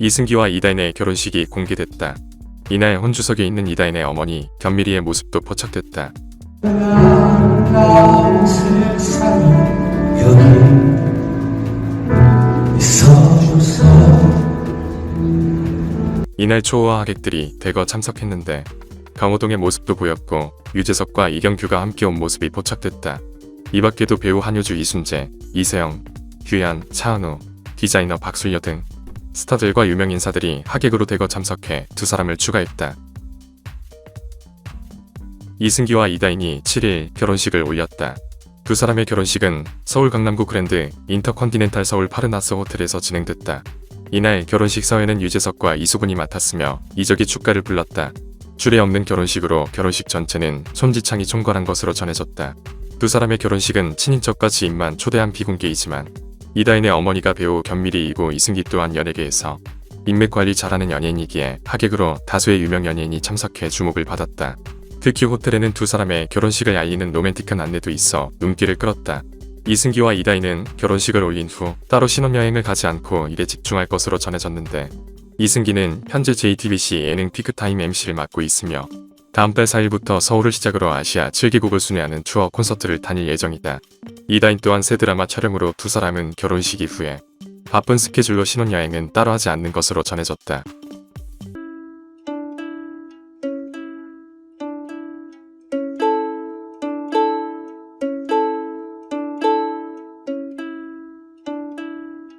이승기와 이다인의 결혼식이 공개됐다. 이날 혼주석에 있는 이다인의 어머니 견미리의 모습도 포착됐다. 이날 초호와 하객들이 대거 참석했는데 강호동의 모습도 보였고 유재석과 이경규가 함께 온 모습이 포착됐다. 이 밖에도 배우 한효주 이순재, 이세영, 규현, 차은우, 디자이너 박술려 등 스타들과 유명 인사들이 하객으로 대거 참석해 두 사람을 추가했다. 이승기와 이다인이 7일 결혼식을 올렸다. 두 사람의 결혼식은 서울 강남구 그랜드 인터컨티넨탈 서울 파르나스 호텔에서 진행됐다. 이날 결혼식 사회는 유재석과 이수근이 맡았으며 이적이 축가를 불렀다. 줄에 없는 결혼식으로 결혼식 전체는 손지창이 총괄한 것으로 전해졌다. 두 사람의 결혼식은 친인척과 지인만 초대한 비공개이지만 이다인의 어머니가 배우 견미리이고 이승기 또한 연예계에서 인맥 관리 잘하는 연예인이기에 하객으로 다수의 유명 연예인이 참석해 주목을 받았다. 특히 호텔에는 두 사람의 결혼식을 알리는 로맨틱한 안내도 있어 눈길을 끌었다. 이승기와 이다인은 결혼식을 올린 후 따로 신혼여행을 가지 않고 일에 집중할 것으로 전해졌는데 이승기는 현재 JTBC 예능 피크타임 MC를 맡고 있으며 다음 달 4일부터 서울을 시작으로 아시아 7개국을 순회하는 투어 콘서트를 다닐 예정이다. 이다인 또한 새 드라마 촬영으로 두 사람은 결혼식 이후에 바쁜 스케줄로 신혼여행은 따로 하지 않는 것으로 전해졌다.